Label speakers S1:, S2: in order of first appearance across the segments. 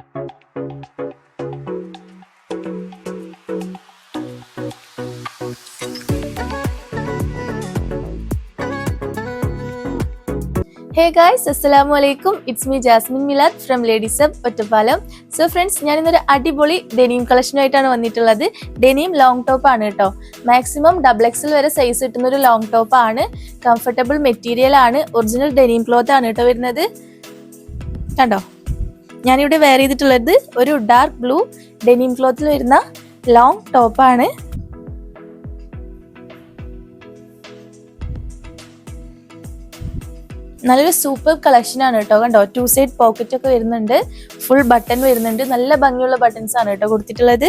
S1: ഹേ guys അസ്സലാമു അലൈക്കും it's me Jasmin Milad from ladies sub Ottapalam so friends ഞാനിന്നൊരു അടിപൊളി denim കളക്ഷനുമായിട്ടാണ് വന്നിട്ടുള്ളത്. ഡെനിം ലോങ് ടോപ്പ് ആണ് കേട്ടോ മാക്സിമം ഡബിൾ എക്സിൽ വരെ സൈസ് കിട്ടുന്ന ഒരു ലോങ് ടോപ്പ് ആണ്. കംഫർട്ടബിൾ മെറ്റീരിയൽ ആണ്. ഒറിജിനൽ ഡെനിം ക്ലോത്ത് ആണ് കേട്ടോ വരുന്നത്. കണ്ടോ? ഞാനിവിടെ വെയർ ചെയ്തിട്ടുള്ളത് ഒരു ഡാർക്ക് ബ്ലൂ ഡെനിം ക്ലോത്തിൽ വരുന്ന ലോങ് ടോപ്പാണ് നല്ലൊരു സൂപ്പർ കളക്ഷൻ ആണ് കേട്ടോ. കണ്ടോ? ടു സൈഡ് പോക്കറ്റ് ഒക്കെ വരുന്നുണ്ട്. ഫുൾ ബട്ടൺ വരുന്നുണ്ട്. നല്ല ഭംഗിയുള്ള ബട്ടൺസ് ആണ് കേട്ടോ കൊടുത്തിട്ടുള്ളത്.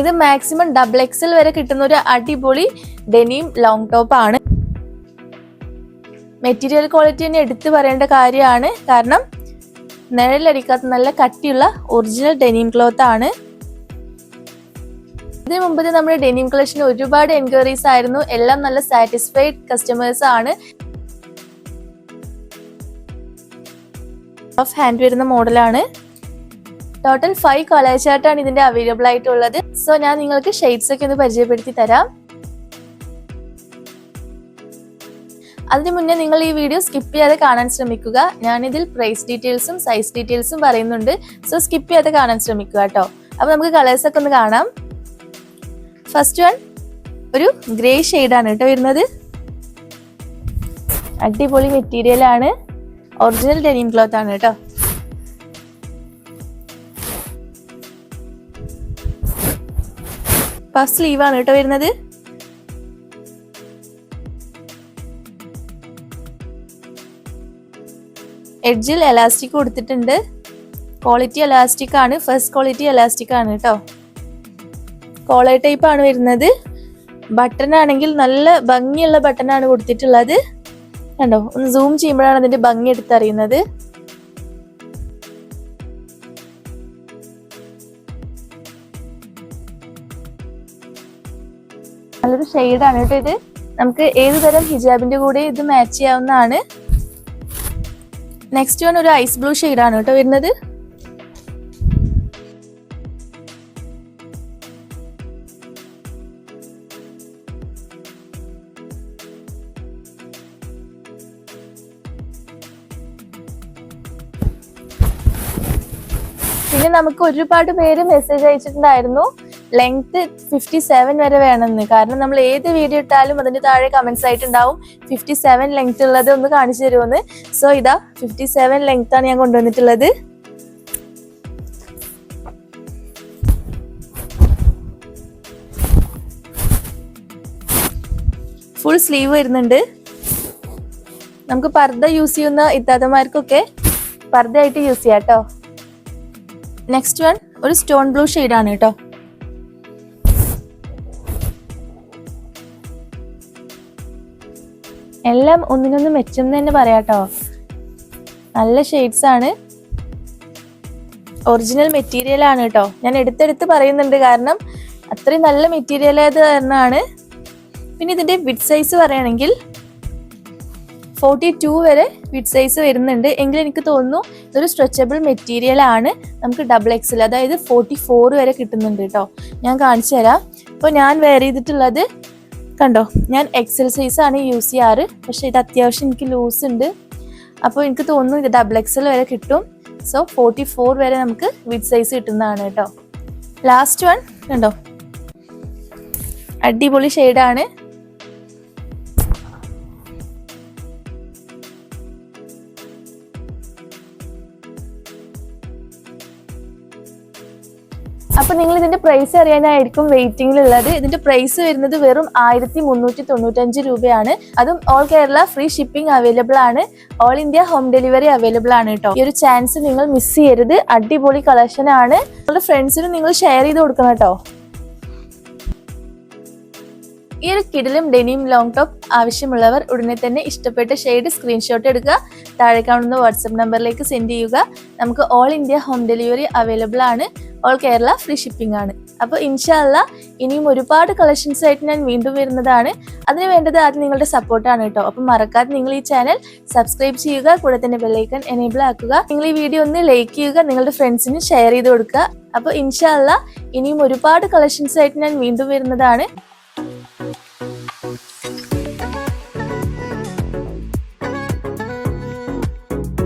S1: ഇത് മാക്സിമം ഡബിൾ എക്സൽ വരെ കിട്ടുന്ന ഒരു അടിപൊളി ഡെനിം ലോങ് ആണ്. മെറ്റീരിയൽ ക്വാളിറ്റി തന്നെ എടുത്തു പറയേണ്ട കാര്യമാണ്. കാരണം നിഴലടിക്കാത്ത നല്ല കട്ടിയുള്ള ഒറിജിനൽ ഡെനിം ക്ലോത്ത് ആണ്. ഇതിനു മുമ്പ് നമ്മുടെ ഡെനിം കളക്ഷന് ഒരുപാട് എൻക്വയറീസ് ആയിരുന്നു. എല്ലാം നല്ല സാറ്റിസ്ഫൈഡ് കസ്റ്റമേഴ്സ് ആണ്. ഓഫ് ഹാൻഡ് വരുന്ന മോഡലാണ് ടോട്ടൽ ഫൈവ് കളർ ചാർട്ടാണ് ഇതിന്റെ അവൈലബിൾ ആയിട്ടുള്ളത്. സോ ഞാൻ നിങ്ങൾക്ക് ഷെയ്ഡ്സ് ഒക്കെ ഒന്ന് പരിചയപ്പെടുത്തി തരാം. അതിനു മുന്നേ നിങ്ങൾ ഈ വീഡിയോ സ്കിപ്പ് ചെയ്യാതെ കാണാൻ ശ്രമിക്കുക. ഞാനിതിൽ പ്രൈസ് ഡീറ്റെയിൽസും സൈസ് ഡീറ്റെയിൽസും പറയുന്നുണ്ട്. സോ സ്കിപ്പ് ചെയ്യാതെ കാണാൻ ശ്രമിക്കുക കേട്ടോ. അപ്പൊ നമുക്ക് കളേഴ്സ് ഒക്കെ ഒന്ന് കാണാം. ഫസ്റ്റ് വൺ ഒരു ഗ്രേ ആണ് കേട്ടോ വരുന്നത്. അടിപൊളി മെറ്റീരിയൽ ആണ്. ഒറിജിനൽ ഡെനിം ക്ലോത്ത് ആണ് കേട്ടോ. ഫസ്റ്റ് സ്ലീവ് ആണ് കേട്ടോ വരുന്നത്. എഡ്ജിൽ എലാസ്റ്റിക് കൊടുത്തിട്ടുണ്ട്. ക്വാളിറ്റി എലാസ്റ്റിക് ആണ്. ഫസ്റ്റ് ക്വാളിറ്റി എലാസ്റ്റിക് ആണ് കേട്ടോ കോളർ ടൈപ്പ് ആണ് വരുന്നത്. ബട്ടൺ ആണെങ്കിൽ നല്ല ഭംഗിയുള്ള ബട്ടൺ ആണ് കൊടുത്തിട്ടുള്ളത്. കണ്ടോ? ഒന്ന് സൂം ചെയ്യുമ്പോഴാണ് അതിന്റെ ഭംഗി എടുത്തറിയുന്നത്. നല്ലൊരു ഷെയ്ഡാണ് കേട്ടോ ഇത്. നമുക്ക് ഏത് തരം ഹിജാബിന്റെ കൂടെ ഇത് മാച്ച് ചെയ്യാവുന്നതാണ്. നെക്സ്റ്റ് വൺ ഒരു ഐസ് ബ്ലൂ ഷെയ്ഡാണ് കേട്ടോ വരുന്നത്. പിന്നെ നമുക്ക് ഒരുപാട് പേര് മെസ്സേജ് അയച്ചിട്ടുണ്ടായിരുന്നു. ലെങ്ത് ഫിഫ്റ്റി സെവൻ വരെ വേണമെന്ന്. കാരണം നമ്മൾ ഏത് വീഡിയോ ഇട്ടാലും അതിന്റെ താഴെ കമന്റ്സ് ആയിട്ടുണ്ടാവും. ഫിഫ്റ്റി സെവൻ ലെങ്ത് ഉള്ളത് ഒന്ന് കാണിച്ചു തരുമെന്ന് സോ ഇതാ ഫിഫ്റ്റി സെവൻ ലെങ്ത് ആണ് ഞാൻ കൊണ്ടുവന്നിട്ടുള്ളത്. ഫുൾ സ്ലീവ് വരുന്നുണ്ട്. നമുക്ക് പർദ്ദ യൂസ് ചെയ്യുന്ന ഇത്താത്തമാർക്കൊക്കെ പർദ്ദയായിട്ട് യൂസ് ചെയ്യാം കേട്ടോ നെക്സ്റ്റ് വൺ ഒരു സ്റ്റോൺ ബ്ലൂ ഷെയ്ഡാണ് കേട്ടോ എല്ലാം ഒന്നിനൊന്ന് മെച്ചം തന്നെ പറയാട്ടോ. നല്ല ഷെയ്ഡ്സ് ആണ്. ഒറിജിനൽ മെറ്റീരിയൽ ആണ് കേട്ടോ ഞാൻ എടുത്തെടുത്ത് പറയുന്നുണ്ട് കാരണം അത്രയും നല്ല മെറ്റീരിയൽ ആയത് കാരണമാണ്. പിന്നെ ഇതിന്റെ വിഡ് സൈസ് പറയുകയാണെങ്കിൽ ഫോർട്ടി ടു വരെ വിഡ് സൈസ് വരുന്നുണ്ട്. എങ്കിൽ എനിക്ക് തോന്നുന്നു ഇതൊരു സ്ട്രെച്ചബിൾ മെറ്റീരിയൽ ആണ്. നമുക്ക് ഡബിൾ എക്സൽ അതായത് ഫോർട്ടി ഫോർ വരെ കിട്ടുന്നുണ്ട് കേട്ടോ ഞാൻ കാണിച്ചു തരാം അപ്പോൾ ഞാൻ വെയർ ചെയ്തിട്ടുള്ളത് കണ്ടോ? ഞാൻ എക്സൽ ആണ് യൂസ് ചെയ്യാറ്. പക്ഷേ ഇത് അത്യാവശ്യം എനിക്ക് ലൂസ് ഉണ്ട്. അപ്പോൾ എനിക്ക് തോന്നുന്നു ഇത് ഡബിൾ എക്സൽ വരെ കിട്ടും. സോ ഫോർട്ടി ഫോർ വരെ നമുക്ക് വിഡ് സൈസ് കിട്ടുന്നതാണ് കേട്ടോ. ലാസ്റ്റ് വൺ കണ്ടോ? അടിപൊളി ഷെയ്ഡാണ് അപ്പൊ നിങ്ങൾ ഇതിന്റെ പ്രൈസ് അറിയാനായിരിക്കും വെയിറ്റിംഗിലുള്ളത് ഇതിന്റെ പ്രൈസ് വരുന്നത് വെറും ആയിരത്തി മുന്നൂറ്റി തൊണ്ണൂറ്റഞ്ച് രൂപയാണ്. അതും all Kerala free shipping available ആണ്. All India home delivery available ആണ് കേട്ടോ. ഈ ഒരു ചാൻസ് നിങ്ങൾ മിസ് ചെയ്യരുത്. അടിപൊളി കളക്ഷൻ ആണ്. നിങ്ങളുടെ ഫ്രണ്ട്സിനും നിങ്ങൾ ഷെയർ ചെയ്ത് കൊടുക്കണം കേട്ടോ. ഈ ഒരു കിടിലും ഡെനിയും ലോങ് ടോപ്പ് ആവശ്യമുള്ളവർ ഉടനെ തന്നെ ഇഷ്ടപ്പെട്ട ഷെയ്ഡ് സ്ക്രീൻഷോട്ട് എടുക്കുക. താഴെ കാണുന്ന വാട്സപ്പ് നമ്പറിലേക്ക് സെൻഡ് ചെയ്യുക. നമുക്ക് all India home delivery available ആണ്. ഓൾ കേരള ഫ്രീ ഷിപ്പിംഗ് ആണ്. അപ്പോൾ ഇൻഷാല്ല ഇനിയും ഒരുപാട് കളക്ഷൻസ് ആയിട്ട് ഞാൻ വീണ്ടും വരുന്നതാണ്. അതിന് വേണ്ടത് ആദ്യം നിങ്ങളുടെ സപ്പോർട്ടാണ് കേട്ടോ. അപ്പം മറക്കാതെ നിങ്ങൾ ഈ ചാനൽ സബ്സ്ക്രൈബ് ചെയ്യുക. കൂടെ തന്നെ ബെല്ലൈക്കൺ എനേബിൾ ആക്കുക. നിങ്ങൾ ഈ വീഡിയോ ഒന്ന് ലൈക്ക് ചെയ്യുക. നിങ്ങളുടെ ഫ്രണ്ട്സിന് ഷെയർ ചെയ്ത് കൊടുക്കുക. അപ്പോൾ ഇൻഷാല്ല ഇനിയും ഒരുപാട് കളക്ഷൻസ് ആയിട്ട് ഞാൻ വീണ്ടും വരുന്നതാണ്.